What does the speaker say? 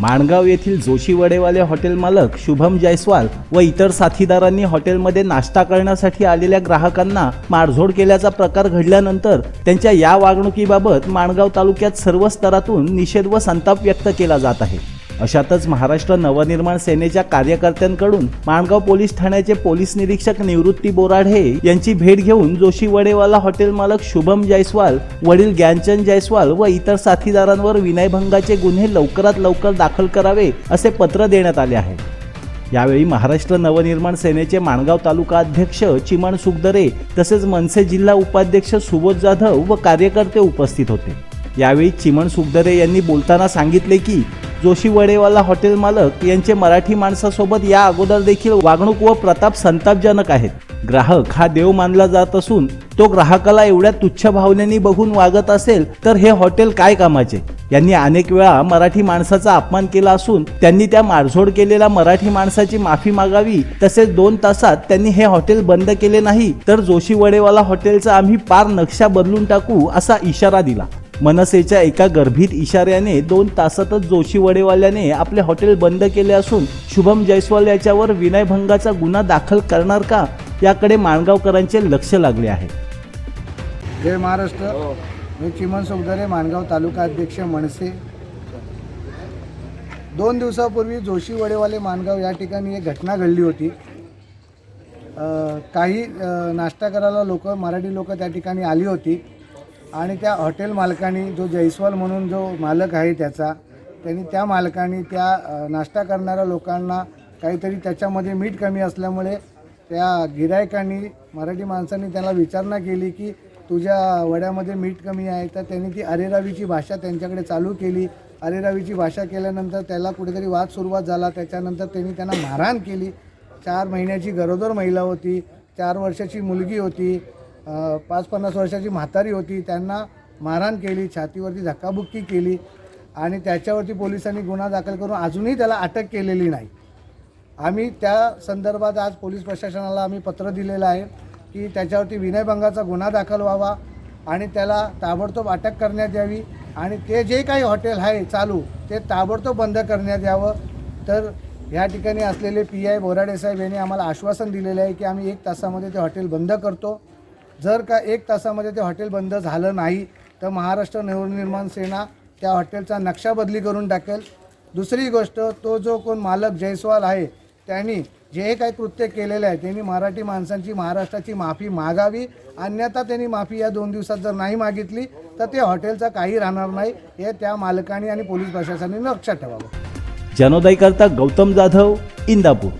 माणगाव येथील जोशी वडेवाले हॉटेल मालक शुभम जयस्वाल व इतर साथीदारांनी हॉटेलमध्ये नाश्ता करण्यासाठी आलेल्या ग्राहकांना मारझोड केल्याचा प्रकार घडल्यानंतर त्यांच्या या वागणुकीबाबत माणगाव तालुक्यात सर्व स्तरातून निषेध व संताप व्यक्त केला जात आहे. अशातच महाराष्ट्र नवनिर्माण सेनेच्या कार्यकर्त्यांकडून माणगाव पोलीस ठाण्याचे पोलीस निरीक्षक निवृत्ती बोराडे यांची भेट घेऊन जोशी वडेवाला हॉटेल मालक शुभम जयस्वाल वडील ज्ञानचंद जयस्वाल व इतर साथीदारांवर विनयभंगाचे गुन्हे लवकरात लवकर दाखल करावे असे पत्र देण्यात आले आहे. यावेळी महाराष्ट्र नवनिर्माण सेनेचे माणगाव तालुका अध्यक्ष चिमण सुखदरे तसेच मनसे जिल्हा उपाध्यक्ष सुबोध जाधव व कार्यकर्ते उपस्थित होते. यावेळी चिमण सुखदरे यांनी बोलताना सांगितले की जोशी वडेवाला हॉटेल मालक यांचे मराठी माणसासोबत या अगोदर देखील वागणूक व प्रताप संतापजनक आहेत. ग्राहक हा देव मानला जात असून तो ग्राहकाला एवढ्या तुच्छ भावनेने बघून वागत असेल तर हे हॉटेल काय कामाचे? यांनी अनेक वेळा मराठी माणसाचा अपमान केला असून त्यांनी त्या मारझोड केलेल्या मराठी माणसाची माफी मागावी तसेच दोन तासात त्यांनी हे हॉटेल बंद केले नाही तर जोशी वडेवाला हॉटेलचा आम्ही पार नक्षा बदलून टाकू असा इशारा दिला. मनसेच्या एका गर्भित इशाऱ्याने दोन तासातच जोशी वडेवाल्याने आपले हॉटेल बंद केले असून शुभम जयस्वाल याच्यावर विनयभंगाचा गुन्हा दाखल करणार का? याकडे माणगावकरांचे लक्ष लागले आहे. जय महाराष्ट्र. मी चिमन सुखदरे माणगाव तालुका अध्यक्ष मनसे. दोन दिवसापूर्वी जोशी वडेवाले माणगाव या ठिकाणी एक घटना घडली होती. काही नाश्ता करायला लोक मराठी लोक त्या ठिकाणी आली होती. आणि त्या हॉटेल मालकाने जो जयस्वाल म्हणून जो मालक आहे त्याचा त्यांनी त्या मालकाने त्या नाश्ता करणाऱ्या लोकांना काहीतरी त्याच्यामध्ये मीठ कमी असल्यामुळे त्या गिरायकांनी मराठी माणसांनी त्याला विचारणा केली की तुझ्या वड्यामध्ये मीठ कमी आहे तर त्यांनी ती अरेरावीची भाषा त्यांच्याकडे चालू केली. अरेरावीची भाषा केल्यानंतर त्याला कुठेतरी वाद सुरुवात झाला. त्याच्यानंतर त्यांनी त्यांना मारहाण केली. चार महिन्याची गरोदर महिला होती. चार वर्षाची मुलगी होती. पाच पन्नास वर्षाची म्हातारी होती. त्यांना मारहाण केली छातीवरती धक्काबुक्की केली आणि त्याच्यावरती पोलिसांनी गुन्हा दाखल करून अजूनही त्याला अटक केलेली नाही. आम्ही त्या संदर्भात आज पोलीस प्रशासनाला आम्ही पत्र दिलेलं आहे की त्याच्यावरती विनयभंगाचा गुन्हा दाखल व्हावा आणि त्याला ताबडतोब अटक करण्यात यावी आणि ते जे काही हॉटेल आहे चालू ते ताबडतोब बंद करण्यात यावं. तर ह्या ठिकाणी असलेले पी आय बोराडे साहेब यांनी आम्हाला आश्वासन दिलेलं आहे की आम्ही एक तासामध्ये ते हॉटेल बंद करतो. जर का एक तासामध्ये ते हॉटेल बंद झालं नाही तर महाराष्ट्र नवनिर्माण सेना त्या हॉटेलचा नक्षा बदली करून टाकेल. दुसरी गोष्ट तो जो कोण मालक जयस्वाल आहे त्यांनी जे काही कृत्य केलेलं आहे त्यांनी मराठी माणसांची महाराष्ट्राची माफी मागावी. अन्यथा त्यांनी माफी या दोन दिवसात जर नाही मागितली तर ते हॉटेलचा काही राहणार नाही. हे त्या मालकाने आणि पोलीस प्रशासनाने लक्षात ठेवावं. जनोदयकर्ता गौतम जाधव इंदापूर.